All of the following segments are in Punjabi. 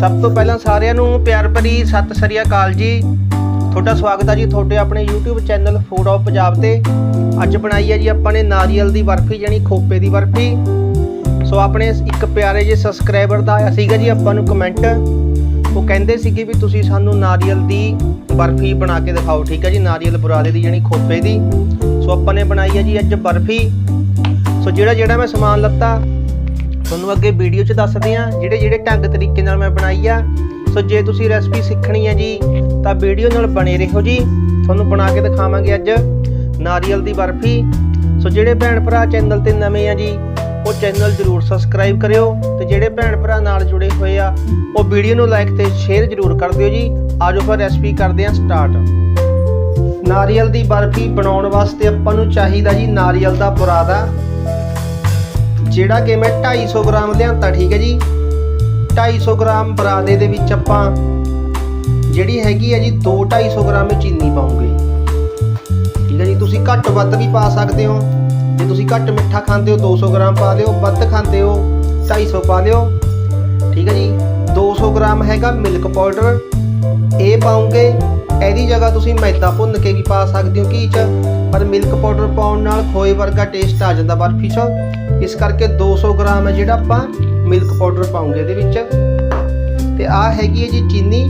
ਸਭ ਤੋਂ ਪਹਿਲਾਂ ਸਾਰਿਆਂ ਨੂੰ ਪਿਆਰ ਭਰੀ ਸਤਿ ਸ੍ਰੀ ਅਕਾਲ ਜੀ। ਤੁਹਾਡਾ ਸਵਾਗਤ ਹੈ ਜੀ ਤੁਹਾਡੇ ਆਪਣੇ YouTube channel food of Punjab ਤੇ। ਅੱਜ ਬਣਾਈ ਹੈ ਜੀ ਆਪਾਂ ਨੇ ਨਾਰੀਅਲ ਦੀ ਬਰਫੀ ਜਾਨੀ ਖੋਪੇ ਦੀ ਬਰਫੀ। ਸੋ ਆਪਣੇ ਇੱਕ ਪਿਆਰੇ ਜਿਹੇ ਸਬਸਕ੍ਰਾਈਬਰ ਦਾ ਆਇਆ ਸੀਗਾ ਜੀ ਆਪਾਂ ਨੂੰ ਕਮੈਂਟ ਉਹ ਕਹਿੰਦੇ ਸੀਗੇ ਵੀ ਤੁਸੀਂ ਸਾਨੂੰ ਨਾਰੀਅਲ ਦੀ ਬਰਫੀ ਬਣਾ ਕੇ ਦਿਖਾਓ, ਠੀਕ ਹੈ ਜੀ? ਨਾਰੀਅਲ ਬੁਰਾਦੇ ਦੀ ਜਾਨੀ ਖੋਪੇ ਦੀ। ਸੋ ਆਪਾਂ ਨੇ ਬਣਾਈ ਹੈ ਜੀ ਅੱਜ ਬਰਫੀ। ਸੋ ਜਿਹੜਾ ਜਿਹੜਾ ਮੈਂ ਸਮਾਨ ਲੱਤਾ ਤੁਹਾਨੂੰ ਅੱਗੇ ਵੀਡੀਓ 'ਚ ਦੱਸਦੇ ਆ ਜਿਹੜੇ ਜਿਹੜੇ ਢੰਗ ਤਰੀਕੇ ਨਾਲ ਮੈਂ ਬਣਾਈ ਆ। ਸੋ ਜੇ ਤੁਸੀਂ ਰੈਸਪੀ ਸਿੱਖਣੀ ਹੈ ਜੀ, ਤਾਂ ਵੀਡੀਓ ਨਾਲ ਬਣੇ ਰਹੋ ਜੀ। ਤੁਹਾਨੂੰ ਬਣਾ ਕੇ ਦਿਖਾਵਾਂਗੇ ਅੱਜ ਨਾਰੀਅਲ ਦੀ ਬਰਫੀ। ਸੋ ਜਿਹੜੇ ਭੈਣ ਭਰਾ ਚੈਨਲ ਤੇ ਨਵੇਂ ਆ ਜੀ, ਉਹ ਚੈਨਲ ਜਰੂਰ ਸਬਸਕ੍ਰਾਈਬ ਕਰਿਓ ਤੇ ਜਿਹੜੇ ਭੈਣ ਭਰਾ ਨਾਲ ਜੁੜੇ ਹੋਏ ਆ, ਉਹ ਵੀਡੀਓ ਨੂੰ ਲਾਈਕ ਤੇ ਸ਼ੇਅਰ ਜਰੂਰ ਕਰ ਦਿਓ ਜੀ। ਆਜੋ ਫਿਰ ਰੈਸਪੀ ਕਰਦੇ ਆ ਸਟਾਰਟ ਨਾਰੀਅਲ ਦੀ ਬਰਫੀ ਬਣਾਉਣ ਵਾਸਤੇ ਆਪਾਂ ਨੂੰ ਚਾਹੀਦਾ ਜੀ ਨਾਰੀਅਲ ਦਾ ਬੁਰਾਦਾ ਜਿਹੜਾ ਕਿ ਮੈਂ 250 ਗ੍ਰਾਮ ਲਿਆਂਤਾ, ਠੀਕ ਹੈ ਜੀ? 250 ਗ੍ਰਾਮ ਬਰਾਦੇ ਦੇ ਵਿੱਚ ਆਪਾਂ ਜਿਹੜੀ ਹੈਗੀ ਹੈ ਜੀ 2 250 ਗ੍ਰਾਮ ਚੀਨੀ ਪਾਉਂਗੇ। ਠੀਕ ਹੈ ਜੀ? ਤੁਸੀਂ ਘੱਟ ਵੱਧ ਵੀ ਪਾ ਸਕਦੇ ਹੋ। ਜੇ ਤੁਸੀਂ ਘੱਟ ਮਿੱਠਾ ਖਾਂਦੇ ਹੋ 200 ਗ੍ਰਾਮ ਪਾ ਲਿਓ, ਵੱਧ ਖਾਂਦੇ ਹੋ 250 ਪਾ ਲਿਓ। ਠੀਕ ਹੈ ਜੀ? 200 ਗ੍ਰਾਮ ਹੈਗਾ ਮਿਲਕ ਪਾਊਡਰ। ਇਹ ਪਾਉਂਗੇ, ਇਹਦੀ ਜਗ੍ਹਾ ਤੁਸੀਂ ਮੈਦਾ ਭੁੰਨ ਕੇ ਵੀ ਪਾ ਸਕਦੇ ਹੋ ਘੀ 'ਚ, ਪਰ ਮਿਲਕ ਪਾਊਡਰ ਪਾਉਣ ਨਾਲ ਖੋਏ ਵਰਗਾ ਟੇਸਟ ਆ ਜਾਂਦਾ ਬਰਫੀ 'ਚ। ਇਸ ਕਰਕੇ 200 ਗ੍ਰਾਮ ਹੈ ਜਿਹੜਾ ਆਪਾਂ ਮਿਲਕ ਪਾਊਡਰ ਪਾਉਂਗੇ ਇਹਦੇ ਵਿੱਚ। ਤੇ ਆ ਹੈਗੀ ਹੈ ਜੀ ਚੀਨੀ।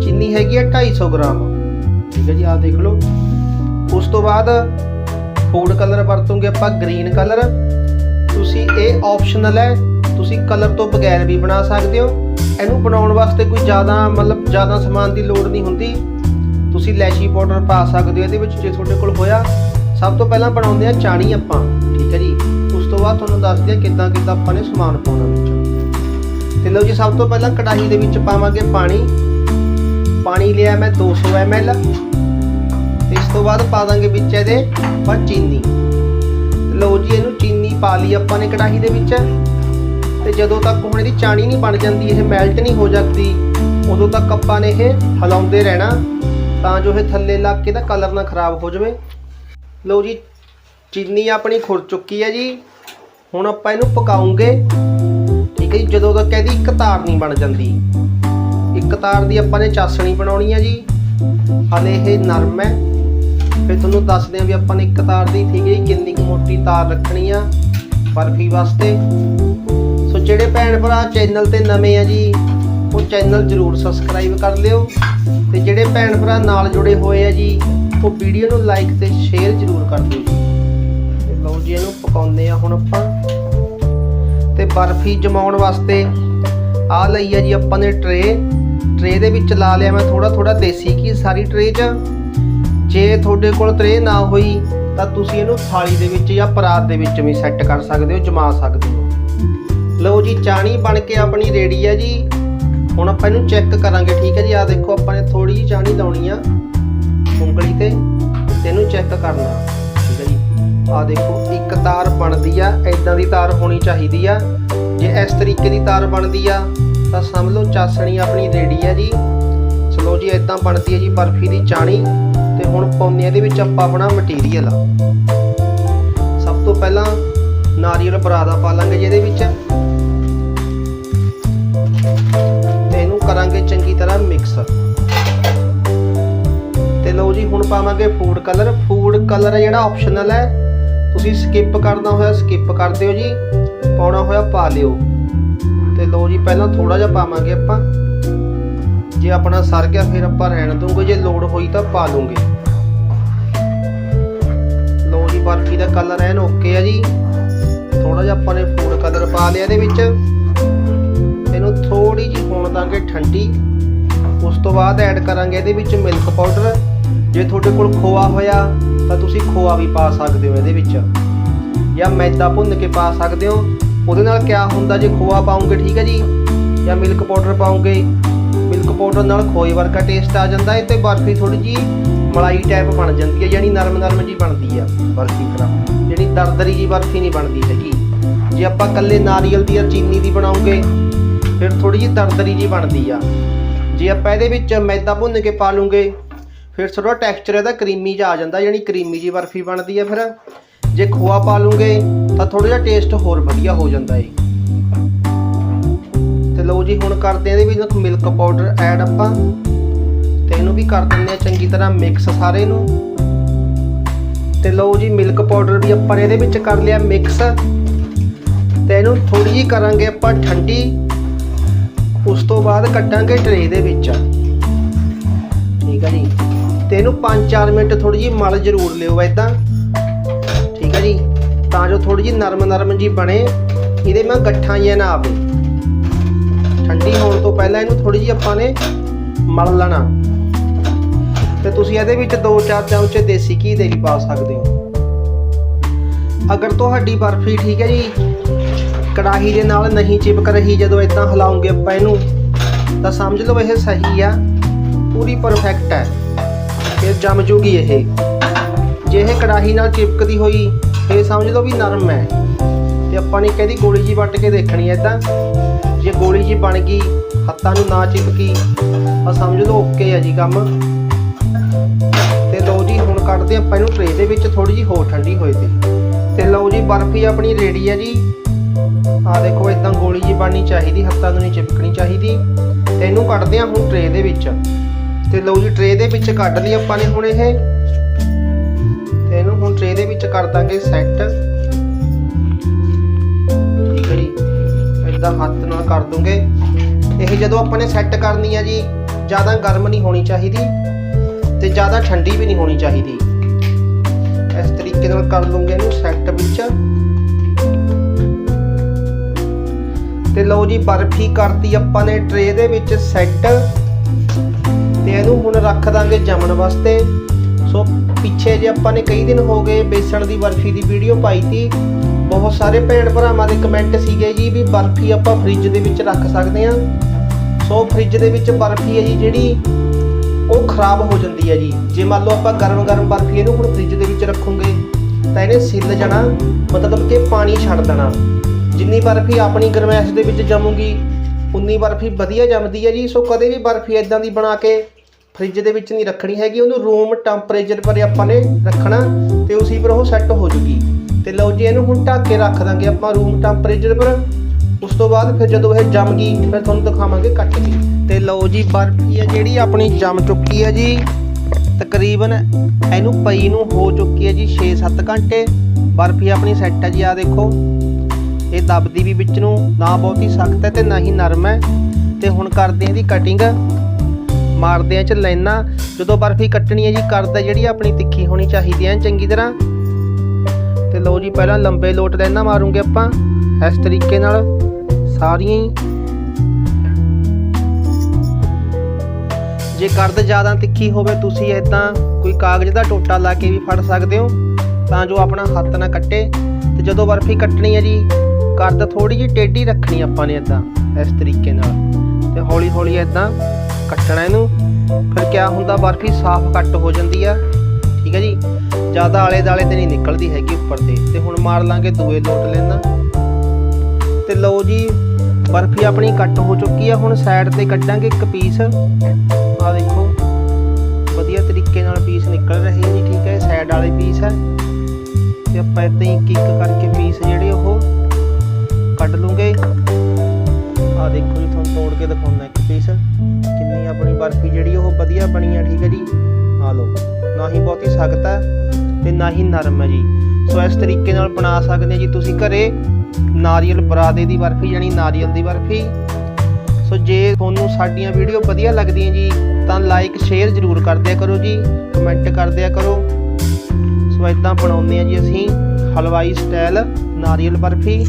ਚੀਨੀ ਹੈਗੀ ਹੈ 250 ਗ੍ਰਾਮ। ਠੀਕ ਹੈ ਜੀ, ਆਹ ਦੇਖ ਲਓ। ਉਸ ਤੋਂ ਬਾਅਦ ਫੂਡ ਕਲਰ ਵਰਤੋਂਗੇ ਆਪਾਂ ਗ੍ਰੀਨ ਕਲਰ ਤੁਸੀਂ ਇਹ ਆਪਸ਼ਨਲ ਹੈ, ਤੁਸੀਂ ਕਲਰ ਤੋਂ ਬਗੈਰ ਵੀ ਬਣਾ ਸਕਦੇ ਹੋ। ਇਹਨੂੰ ਬਣਾਉਣ ਵਾਸਤੇ ਕੋਈ ਜ਼ਿਆਦਾ, ਮਤਲਬ ਜ਼ਿਆਦਾ ਸਮਾਨ ਦੀ ਲੋੜ ਨਹੀਂ ਹੁੰਦੀ। ਤੁਸੀਂ ਲੈਚੀ ਪਾਊਡਰ ਪਾ ਸਕਦੇ ਹੋ ਇਹਦੇ ਵਿੱਚ ਜੇ ਤੁਹਾਡੇ ਕੋਲ ਹੋਇਆ। ਸਭ ਤੋਂ ਪਹਿਲਾਂ ਬਣਾਉਂਦੇ ਆ ਚਾਣੀ ਆਪਾਂ। ਠੀਕ ਹੈ ਜੀ। ਉਸ ਬਾਅਦ ਤੁਹਾਨੂੰ ਦੱਸਦੇ ਆ ਕਿੱਦਾਂ ਕਿੱਦਾਂ ਆਪਾਂ ਨੇ ਸਮਾਨ ਪਾਉਣਾ ਵਿੱਚ। ਤੇ ਲਓ ਜੀ, ਸਭ ਤੋਂ ਪਹਿਲਾਂ ਕੜਾਹੀ ਦੇ ਵਿੱਚ ਪਾਵਾਂਗੇ ਪਾਣੀ। ਪਾਣੀ ਲਿਆ ਮੈਂ 200 ml ਤੇ ਇਸ ਤੋਂ ਬਾਅਦ ਪਾ ਦਾਂਗੇ ਵਿੱਚ ਇਹਦੇ ਆਪਾਂ ਚੀਨੀ। ਲਓ ਜੀ, ਇਹਨੂੰ ਚੀਨੀ ਪਾ ਲਈ ਆਪਾਂ ਨੇ ਕੜਾਹੀ ਦੇ ਵਿੱਚ। ਤੇ ਜਦੋਂ ਤੱਕ ਹੁਣ ਇਹਦੀ ਚਾਣੀ ਨਹੀਂ ਬਣ ਜਾਂਦੀ, ਇਹ ਮੈਲਟ ਨਹੀਂ ਹੋ ਜਾਂਦੀ, ਉਦੋਂ ਤੱਕ ਆਪਾਂ ਨੇ ਇਹ ਹਿਲਾਉਂਦੇ ਰਹਿਣਾ। ਤਾਂ ਜੋ ਇਹ ਥੱਲੇ ਲੱਗ ਕੇ ਦਾ ਕਲਰ ਨਾ ਖਰਾਬ ਹੋ ਜਾਵੇ। ਲਓ ਜੀ, ਚੀਨੀ ਆਪਣੀ ਖੁਰ ਚੁੱਕੀ ਹੈ ਜੀ। ਹੁਣ ਆਪਾਂ ਇਹਨੂੰ ਪਕਾਉਂਗੇ। ਠੀਕ ਹੈ ਜੀ, ਜਦੋਂ ਤੱਕ ਇਹਦੀ ਇੱਕ ਤਾਰ ਨਹੀਂ ਬਣ ਜਾਂਦੀ। ਇੱਕ ਤਾਰ ਦੀ ਆਪਾਂ ਨੇ ਚਾਸਣੀ ਬਣਾਉਣੀ ਹੈ ਜੀ। ਹਲੇ ਇਹ ਨਰਮ ਹੈ। ਫਿਰ ਤੁਹਾਨੂੰ ਦੱਸਦੇ ਹਾਂ ਵੀ ਆਪਾਂ ਨੇ ਇੱਕ ਤਾਰ ਦੀ ਠੀਕ ਹੈ ਜੀ, ਕਿੰਨੀ ਕੁ ਮੋਟੀ ਤਾਰ ਰੱਖਣੀ ਆ ਬਰਫੀ ਵਾਸਤੇ। ਸੋ ਜਿਹੜੇ ਭੈਣ ਭਰਾ ਚੈਨਲ ਤੇ ਨਵੇਂ ਆ ਜੀ, ਉਹ ਚੈਨਲ ਜਰੂਰ ਸਬਸਕ੍ਰਾਈਬ ਕਰ ਲਿਓ। ਤੇ ਜਿਹੜੇ ਭੈਣ ਭਰਾ ਨਾਲ ਜੁੜੇ ਹੋਏ ਆ ਜੀ, ਉਹ ਵੀਡੀਓ ਨੂੰ ਲਾਈਕ ਤੇ ਸ਼ੇਅਰ ਜਰੂਰ ਕਰ ਦਿਓ ਜੀ। ਲਓ ਜੀ, ਇਹਨੂੰ ਪਕਾਉਂਦੇ ਆ ਹੁਣ ਆਪਾਂ। ਬਰਫੀ ਜਮਾਉਣ ਵਾਸਤੇ। ਆ ਲਈ ਆ ਜੀ ਆਪਾਂ ਨੇ ਟਰੇ। ਟਰੇ ਦੇ ਵਿੱਚ ਲਾ ਲਿਆ ਮੈਂ ਥੋੜਾ ਥੋੜਾ ਦੇਸੀ ਘੀ ਸਾਰੀ ਟਰੇ 'ਚ। ਜੇ ਤੁਹਾਡੇ ਕੋਲ ਟਰੇ ਨਾ ਹੋਈ, ਤਾਂ ਤੁਸੀਂ ਇਹਨੂੰ ਥਾਲੀ ਦੇ ਵਿੱਚ ਜਾਂ ਪਰਾਤ ਦੇ ਵਿੱਚ ਵੀ ਸੈੱਟ ਕਰ ਸਕਦੇ ਹੋ, ਜਮਾ ਸਕਦੇ ਹੋ। ਲਓ ਜੀ, ਚਾਣੀ ਬਣ ਕੇ ਆਪਣੀ ਰੈਡੀ ਹੈ ਜੀ। ਹੁਣ ਆਪਾਂ ਇਹਨੂੰ ਚੈੱਕ ਕਰਾਂਗੇ, ਠੀਕ ਹੈ ਜੀ? ਆ ਦੇਖੋ, ਆਪਾਂ ਨੇ ਥੋੜੀ ਜਿਹੀ ਚਾਣੀ ਲਾਉਣੀ ਆ। ਉਂਗਲੀ ਤੇ ਤੇ ਇਹਨੂੰ ਚੈੱਕ ਕਰਨਾ। ਆ ਦੇਖੋ, ਇੱਕ ਤਾਰ ਬਣਦੀ ਆ ਐਦਾਂ ਦੀ ਤਾਰ ਹੋਣੀ ਚਾਹੀਦੀ ਆ। ਜੇ ਇਸ ਤਰੀਕੇ ਦੀ ਤਾਰ ਬਣਦੀ ਆ, ਤਾਂ ਸਮਝ ਲਓ ਚਾਸਣੀ ਆਪਣੀ ਰੈਡੀ ਆ ਜੀ। ਚਲੋ ਜੀ ਐਦਾਂ ਬਣਦੀ ਹੈ ਜੀ ਬਰਫੀ ਦੀ ਚਾਣੀ, ਤੇ ਹੁਣ ਪਾਉਂਦੇ ਆ ਇਹਦੇ ਵਿੱਚ ਆਪਾਂ ਆਪਣਾ ਮਟੀਰੀਅਲ ਸਭ ਤੋਂ ਪਹਿਲਾਂ ਨਾਰੀਅਲ ਬਰਾਦਾ ਪਾ ਲਾਂਗੇ ਜੀ ਇਹਦੇ ਵਿੱਚ। ਤੇ ਇਹਨੂੰ ਕਰਾਂਗੇ ਚੰਗੀ ਤਰ੍ਹਾਂ ਮਿਕਸ ਤੇ ਲਓ ਜੀ, ਹੁਣ ਪਾਵਾਂਗੇ ਫੂਡ ਕਲਰ ਫੂਡ ਕਲਰ ਜਿਹੜਾ ਆਪਸ਼ਨਲ ਹੈ ਤੁਸੀਂ ਸਕਿਪ ਕਰਨਾ ਹੋਇਆ ਸਕਿਪ ਕਰ ਦਿਓ ਜੀ। ਪਾਉਣਾ ਹੋਇਆ ਪਾ ਲਿਓ। ਤੇ ਲੋ ਜੀ, ਪਹਿਲਾਂ ਥੋੜਾ ਜਿਹਾ ਪਾਵਾਂਗੇ ਆਪਾਂ। ਜੇ ਆਪਣਾ ਸਰ ਗਿਆ, ਫਿਰ ਆਪਾਂ ਰਹਿਣ ਦੂੰਗੇ ਜੇ ਲੋੜ ਹੋਈ ਤਾਂ ਪਾ ਲੂੰਗੇ ਲਓ ਜੀ ਬਰਫੀ ਦਾ ਕਲਰ ਐਨ ਓਕੇ ਆ ਜੀ। ਥੋੜਾ ਜਿਹਾ ਆਪਾਂ ਨੇ ਫੂਡ ਕਲਰ ਪਾ ਲਿਆ ਇਹਦੇ ਵਿੱਚ। ਇਹਨੂੰ ਥੋੜੀ ਜਿਹੀ ਹੋਣ ਦਾਂਗੇ ਠੰਡੀ। ਉਸ ਤੋਂ ਬਾਅਦ ਐਡ ਕਰਾਂਗੇ ਇਹਦੇ ਵਿੱਚ ਮਿਲਕ ਪਾਊਡਰ ਜੇ ਤੁਹਾਡੇ ਕੋਲ ਖੋਆ ਹੋਇਆ ਤਾਂ ਤੁਸੀਂ ਖੋਆ ਵੀ ਪਾ ਸਕਦੇ ਹੋ ਇਹਦੇ ਵਿੱਚ। ਜਾਂ ਮੈਦਾ ਭੁੰਨ ਕੇ ਪਾ ਸਕਦੇ ਹੋ। ਉਹਦੇ ਨਾਲ ਕਿਆ ਹੁੰਦਾ ਜੇ ਖੋਆ ਪਾਉਂਗੇ, ਠੀਕ ਹੈ ਜੀ? ਜਾਂ ਮਿਲਕ ਪਾਊਡਰ ਪਾਉਂਗੇ। ਮਿਲਕ ਪਾਊਡਰ ਨਾਲ ਖੋਏ ਵਰਗਾ ਟੇਸਟ ਆ ਜਾਂਦਾ ਹੈ ਤੇ ਬਰਫੀ ਥੋੜੀ ਜੀ ਮਲਾਈ ਟਾਈਪ ਬਣ ਜਾਂਦੀ ਹੈ, ਯਾਨੀ ਨਰਮ ਨਰਮ ਜੀ ਬਣਦੀ ਆ ਬਰਫੀ ਤਰ੍ਹਾਂ। ਜਿਹੜੀ ਦਰਦਰੀ ਜੀ ਬਰਫੀ ਨਹੀਂ ਬਣਦੀ ਹੈਗੀ। ਜੇ ਆਪਾਂ ਇਕੱਲੇ ਨਾਰੀਅਲ ਦੀ ਜਾਂ ਚੀਨੀ ਦੀ ਬਣਾਉਂਗੇ, ਫਿਰ ਥੋੜੀ ਜੀ ਦਰਦਰੀ ਜੀ ਬਣਦੀ ਆ। ਜੇ ਆਪਾਂ ਇਹਦੇ ਵਿੱਚ ਮੈਦਾ ਭੁੰਨ ਕੇ ਪਾ ਲੂੰਗੇ ਫਿਰ ਥੋੜਾ ਟੈਕਸਚਰ ਇਹਦਾ ਕਰੀਮੀ ਜਿਹਾ ਆ ਜਾਂਦਾ, ਯਾਨੀ ਕਰੀਮੀ ਜੀ ਬਰਫੀ ਬਣਦੀ ਹੈ ਫਿਰ। ਜੇ ਖੋਆ ਪਾ ਲੂੰਗੇ, ਤਾਂ ਥੋੜਾ ਜਿਹਾ ਟੇਸਟ ਹੋਰ ਵਧੀਆ ਹੋ ਜਾਂਦਾ ਏ। ਤੇ ਲਓ ਜੀ, ਹੁਣ ਕਰਦੇ ਆ ਇਹਦੇ ਵਿੱਚ ਮਿਲਕ ਪਾਊਡਰ ਐਡ ਆਪਾਂ। ਤੇ ਇਹਨੂੰ ਵੀ ਕਰ ਦਿੰਦੇ ਆ ਚੰਗੀ ਤਰ੍ਹਾਂ ਮਿਕਸ ਸਾਰੇ ਨੂੰ। ਤੇ ਲਓ ਜੀ ਮਿਲਕ ਪਾਊਡਰ ਵੀ ਆਪਾਂ ਨੇ ਇਹਦੇ ਵਿੱਚ ਕਰ ਲਿਆ ਮਿਕਸ ਤੇ ਇਹਨੂੰ ਥੋੜੀ ਜਿਹੀ ਕਰਾਂਗੇ ਆਪਾਂ ਠੰਡੀ। ਉਸ ਤੋਂ ਬਾਅਦ ਕੱਢਾਂਗੇ ਟਰੇ ਦੇ ਵਿੱਚ। ਠੀਕ ਹੈ ਜੀ। ਤੇ ਇਹਨੂੰ 5-4 ਮਿੰਟ ਥੋੜੀ ਜਿਹੀ ਮਲ ਜ਼ਰੂਰ ਲਿਓ ਇਦਾਂ ਠੀਕ ਹੈ ਜੀ? ਤਾਂ ਜੋ ਥੋੜੀ ਜਿਹੀ ਨਰਮ ਨਰਮ ਜੀ ਬਣੇ। ਇਹਦੇ ਮੈਂ ਗੱਠਾਂ ਜਿਹਾ ਨਾ ਆਵੇ ਠੰਡੀ ਹੋਣ ਤੋਂ ਪਹਿਲਾਂ ਇਹਨੂੰ ਥੋੜੀ ਜਿਹੀ ਆਪਾਂ ਨੇ ਮਲ ਲੈਣਾ। ਤੇ ਤੁਸੀਂ ਇਹਦੇ ਵਿੱਚ 2-4 ਚਮਚੇ ਦੇਸੀ ਘੀ ਦੇ ਵੀ ਪਾ ਸਕਦੇ ਹੋ। ਅਗਰ ਤੁਹਾਡੀ ਬਰਫੀ ਠੀਕ ਹੈ ਜੀ, ਕੜਾਹੀ ਦੇ ਨਾਲ ਨਹੀਂ ਚਿਪਕ ਰਹੀ ਜਦੋਂ ਇਦਾਂ ਹਿਲਾਉਂਗੇ ਆਪਾਂ ਇਹਨੂੰ, ਤਾਂ ਸਮਝ ਲਓ ਇਹ ਸਹੀ ਆ। ਪੂਰੀ ਪਰਫੈਕਟ ਹੈ। ਫਿਰ ਜੰਮ ਜੂਗੀ ਇਹ। ਜੇ ਇਹ ਕੜਾਹੀ ਨਾਲ ਚਿਪਕਦੀ ਹੋਈ ਇਹ ਸਮਝ ਲਓ ਵੀ ਨਰਮ ਹੈ। ਤੇ ਆਪਾਂ ਨੇ ਕਹਿੰਦੀ ਗੋਲੀ ਜੀ ਵੱਟ ਕੇ ਦੇਖਣੀ ਹੈ ਇਦਾਂ। ਜੇ ਗੋਲੀ ਜੀ ਬਣ ਗਈ, ਹੱਥਾਂ ਨੂੰ ਨਾ ਚਿਪਕੀ, ਤਾਂ ਸਮਝ ਲਓ ਓਕੇ ਹੈ ਜੀ ਕੰਮ। ਤੇ ਲਓ ਜੀ, ਹੁਣ ਕੱਢਦੇ ਆਪਾਂ ਇਹਨੂੰ ਟਰੇ ਦੇ ਵਿੱਚ ਥੋੜੀ ਜੀ ਹੋਰ ਠੰਡੀ ਹੋਏ ਤੇ। ਤੇ ਲਓ ਜੀ, ਬਰਫੀ ਆਪਣੀ ਰੈਡੀ ਹੈ ਜੀ। ਆ ਦੇਖੋ, ਇਦਾਂ ਗੋਲੀ ਜੀ ਬਣਨੀ ਚਾਹੀਦੀ, ਹੱਥਾਂ ਨੂੰ ਨਹੀਂ ਚਿਪਕਣੀ ਚਾਹੀਦੀ। ਤੇ ਇਹਨੂੰ ਕੱਢਦੇ ਆ ਹੁਣ ਟਰੇ ਦੇ ਵਿੱਚ। ਤੇ ਲਓ ਜੀ ਟਰੇ ਦੇ ਵਿੱਚ ਕੱਢ ਲਈ ਆਪਾਂ ਨੇ ਹੁਣ ਇਹ। ਤੇ ਇਹਨੂੰ ਹੁਣ ਟਰੇ ਦੇ ਵਿੱਚ ਕਰ ਦਾਂਗੇ ਸੈੱਟ ਠੀਕ ਇਦਾਂ ਹੱਥ ਨਾਲ ਕਰ ਦੂੰਗੇ। ਇਹ ਜਦੋਂ ਆਪਾਂ ਨੇ ਸੈੱਟ ਕਰਨੀ ਆ ਜੀ, ਜ਼ਿਆਦਾ ਗਰਮ ਨਹੀਂ ਹੋਣੀ ਚਾਹੀਦੀ ਤੇ ਜ਼ਿਆਦਾ ਠੰਡੀ ਵੀ ਨਹੀਂ ਹੋਣੀ ਚਾਹੀਦੀ। ਇਸ ਤਰੀਕੇ ਨਾਲ ਕਰ ਲੂੰਗੇ ਇਹਨੂੰ ਸੈੱਟ ਵਿੱਚ। ਤੇ ਲਓ ਜੀ, ਬਰਫੀ ਕਰਤੀ ਆਪਾਂ ਨੇ ਟਰੇ ਦੇ ਵਿੱਚ ਸੈੱਟ ਤੇ ਇਹਨੂੰ ਹੁਣ ਰੱਖ ਦਾਂਗੇ ਜਮਣ ਵਾਸਤੇ। ਸੋ ਪਿੱਛੇ ਜੇ ਆਪਾਂ ਨੇ ਕਈ ਦਿਨ ਹੋ ਗਏ ਬੇਸਣ ਦੀ ਬਰਫੀ ਦੀ ਵੀਡੀਓ ਪਾਈ ਤੀ ਬਹੁਤ ਸਾਰੇ ਭੈਣ ਭਰਾਵਾਂ ਦੇ ਕਮੈਂਟ ਸੀਗੇ ਜੀ ਵੀ ਬਰਫੀ ਆਪਾਂ ਫ੍ਰਿਜ ਦੇ ਵਿੱਚ ਰੱਖ ਸਕਦੇ ਹਾਂ। ਸੋ ਫ੍ਰਿਜ ਦੇ ਵਿੱਚ ਬਰਫੀ ਹੈ ਜੀ ਜਿਹੜੀ, ਉਹ ਖਰਾਬ ਹੋ ਜਾਂਦੀ ਹੈ ਜੀ। ਜੇ ਮੰਨ ਲਓ ਆਪਾਂ ਗਰਮ ਗਰਮ ਬਰਫੀ ਇਹਨੂੰ ਹੁਣ ਫ੍ਰਿਜ ਦੇ ਵਿੱਚ ਰੱਖੋਗੇ, ਤਾਂ ਇਹਨੇ ਸਿੱਲ ਜਾਣਾ, ਮਤਲਬ ਕਿ ਪਾਣੀ ਛੱਡ ਦੇਣਾ। ਜਿੰਨੀ ਬਰਫੀ ਆਪਣੀ ਗਰਮੈਸ਼ ਦੇ ਵਿੱਚ ਜਮੂਗੀ ਉਨੀ ਬਰਫੀ ਵਧੀਆ ਜੰਮਦੀ ਹੈ ਜੀ, ਸੋ ਕਦੇ ਵੀ ਬਰਫੀ ਇਦਾਂ ਦੀ ਬਣਾ ਕੇ ਫ੍ਰਿਜ ਦੇ ਵਿੱਚ ਨਹੀਂ ਰੱਖਣੀ ਹੈਗੀ, ਉਹਨੂੰ ਰੂਮ ਟੈਂਪਰੇਚਰ ਪਰ ਆਪਾਂ ਨੇ ਰੱਖਣਾ ਤੇ ਉਸੇ ਪਰ ਉਹ ਸੈੱਟ ਹੋ ਜੂਗੀ। ਤੇ ਲਓ ਜੀ, ਇਹਨੂੰ ਹੁਣ ਢੱਕ ਕੇ ਰੱਖ ਦਾਂਗੇ ਆਪਾਂ ਰੂਮ ਟੈਂਪਰੇਚਰ ਪਰ। ਉਸ ਤੋਂ ਬਾਅਦ ਫਿਰ ਜਦੋਂ ਇਹ ਜੰਮ ਗਈ, ਫਿਰ ਤੁਹਾਨੂੰ ਦਿਖਾਵਾਂਗੇ ਕੱਟ ਕੇ। ਤੇ ਲਓ ਜੀ, ਬਰਫੀ ਹੈ ਜਿਹੜੀ ਆਪਣੀ ਜੰਮ ਚੁੱਕੀ ਹੈ ਜੀ। ਤਕਰੀਬਨ ਇਹਨੂੰ ਪਈ ਨੂੰ ਹੋ ਚੁੱਕੀ ਹੈ ਜੀ 6-7 ਘੰਟੇ। ਬਰਫੀ ਆਪਣੀ ਸੈੱਟ ਹੈ ਜੀ ਆ ਦੇਖੋ। ਇਹ ਦਬਦੀ ਵੀ ਵਿੱਚ ਨੂੰ ਨਾ ਬਹੁਤੀ ਸਖਤ ਹੈ ਤੇ ਨਾ ਹੀ ਨਰਮ ਹੈ। ਤੇ ਹੁਣ ਕਰਦੇ ਹਾਂ ਇਹਦੀ ਕਟਿੰਗ ਮਾਰਦੇ ਆ ਚ ਲਾਈਨਾਂ। ਜਦੋਂ ਬਰਫੀ ਕੱਟਣੀ ਹੈ ਜੀ, ਕਰਦਾ ਜਿਹੜੀ ਆਪਣੀ ਤਿੱਖੀ ਹੋਣੀ ਚਾਹੀਦੀ ਹੈ, ਚੰਗੀ ਤਰ੍ਹਾਂ। ਤੇ ਲਓ ਜੀ, ਪਹਿਲਾਂ ਲੰਬੇ ਲੋਟ ਲਾਈਨਾਂ ਮਾਰੂਗੇ ਆਪਾਂ, ਇਸ ਤਰੀਕੇ ਨਾਲ ਸਾਰੀਆਂ ਹੀ। ਜੇ ਕਰਦ ਜ਼ਿਆਦਾ ਤਿੱਖੀ ਹੋਵੇ, ਤੁਸੀਂ ਇਦਾਂ ਕੋਈ ਕਾਗਜ਼ ਦਾ ਟੋਟਾ ਲਾ ਕੇ ਵੀ ਫੜ ਸਕਦੇ ਹੋ, ਤਾਂ ਜੋ ਆਪਣਾ ਹੱਥ ਨਾ ਕੱਟੇ। ਤੇ ਜਦੋਂ ਬਰਫੀ ਕੱਟਣੀ ਹੈ ਜੀ ਕਰਦ ਥੋੜੀ ਜਿਹੀ ਟੇਢੀ ਰੱਖਣੀ ਆਪਾਂ ਨੇ ਇਦਾਂ ਇਸ ਤਰੀਕੇ ਨਾਲ। ਤੇ ਹੌਲੀ ਹੌਲੀ ਇਦਾਂ ਕੱਟਣਾ ਇਹਨੂੰ। ਫਿਰ ਕਿਆ ਹੁੰਦਾ, ਬਰਫੀ ਸਾਫ਼ ਕੱਟ ਹੋ ਜਾਂਦੀ ਆ। ਠੀਕ ਹੈ ਜੀ? ਜ਼ਿਆਦਾ ਆਲੇ ਦਾਲੇ ਤੇ ਨਹੀਂ ਨਿਕਲਦੀ ਹੈਗੀ ਉੱਪਰ ਤੇ। ਤੇ ਹੁਣ ਮਾਰ ਲਾਂਗੇ ਦੂਏ ਲੋਟ ਲੈਣਾ ਤੇ ਲਓ ਜੀ, ਬਰਫੀ ਆਪਣੀ ਕੱਟ ਹੋ ਚੁੱਕੀ ਆ। ਹੁਣ ਸਾਈਡ ਤੇ ਕੱਢਾਂਗੇ ਇੱਕ ਪੀਸ ਆ ਦੇਖੋ, ਵਧੀਆ ਤਰੀਕੇ ਨਾਲ ਪੀਸ ਨਿਕਲ ਰਹੇ ਆ ਜੀ, ਠੀਕ ਹੈ ਸਾਈਡ ਵਾਲੇ ਪੀਸ ਹੈ ਤੇ ਆਪਾਂ ਇਦਾਂ ਹੀ ਇੱਕ ਇੱਕ ਕਰਕੇ ਪੀਸ ਤੋੜ ਕੇ ਦਿਖਾਉਂਦਾ ਇੱਕ ਪੀਸ ਕਿੰਨੀ ਆਪਣੀ ਬਰਫੀ ਜਿਹੜੀ ਉਹ ਵਧੀਆ ਬਣੀ ਆ, ਠੀਕ ਹੈ ਜੀ? ਆ ਲਓ, ਨਾ ਹੀ ਬਹੁਤੀ ਸਖਤ ਹੈ ਤੇ ਨਾ ਹੀ ਨਰਮ ਹੈ ਜੀ। ਸੋ ਇਸ ਤਰੀਕੇ ਨਾਲ ਬਣਾ ਸਕਦੇ ਜੀ ਤੁਸੀਂ ਘਰੇ ਨਾਰੀਅਲ ਬਰਾਦੇ ਦੀ ਬਰਫੀ ਯਾਨੀ ਨਾਰੀਅਲ ਦੀ ਬਰਫੀ। ਸੋ ਜੇ ਤੁਹਾਨੂੰ ਸਾਡੀਆਂ ਵੀਡੀਓ ਵਧੀਆ ਲੱਗਦੀਆਂ ਜੀ, ਤਾਂ ਲਾਈਕ ਸ਼ੇਅਰ ਜ਼ਰੂਰ ਕਰਦਿਆ ਕਰੋ ਜੀ ਕਮੈਂਟ ਕਰਦਿਆ ਕਰੋ। ਸੋ ਇਦਾਂ ਬਣਾਉਂਦੇ ਆ ਜੀ ਅਸੀਂ ਹਲਵਾਈ ਸਟਾਈਲ ਨਾਰੀਅਲ ਬਰਫੀ।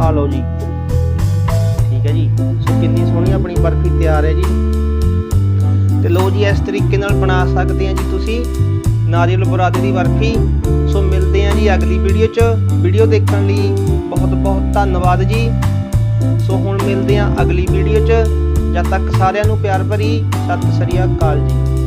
ਆ ਲਓ ਜੀ। ਠੀਕ ਹੈ ਜੀ। ਸੋ ਕਿੰਨੀ ਸੋਹਣੀ ਆਪਣੀ ਬਰਫੀ ਤਿਆਰ ਹੈ ਜੀ। ਤੇ ਲੋ ਜੀ, ਇਸ ਤਰੀਕੇ ਨਾਲ ਬਣਾ ਸਕਦੇ ਆ ਜੀ ਤੁਸੀਂ ਨਾਰੀਅਲ ਬਰਾਦੇ ਦੀ ਬਰਫੀ। ਸੋ ਮਿਲਦੇ ਆ ਜੀ ਅਗਲੀ ਵੀਡੀਓ 'ਚ। ਵੀਡੀਓ ਦੇਖਣ ਲਈ ਬਹੁਤ ਬਹੁਤ ਧੰਨਵਾਦ ਜੀ। ਸੋ ਹੁਣ ਮਿਲਦੇ ਆ ਅਗਲੀ ਵੀਡੀਓ 'ਚ। ਜਦ ਤੱਕ ਸਾਰਿਆਂ ਨੂੰ ਪਿਆਰ ਭਰੀ, ਸਤਿ ਸ੍ਰੀ ਅਕਾਲ ਜੀ।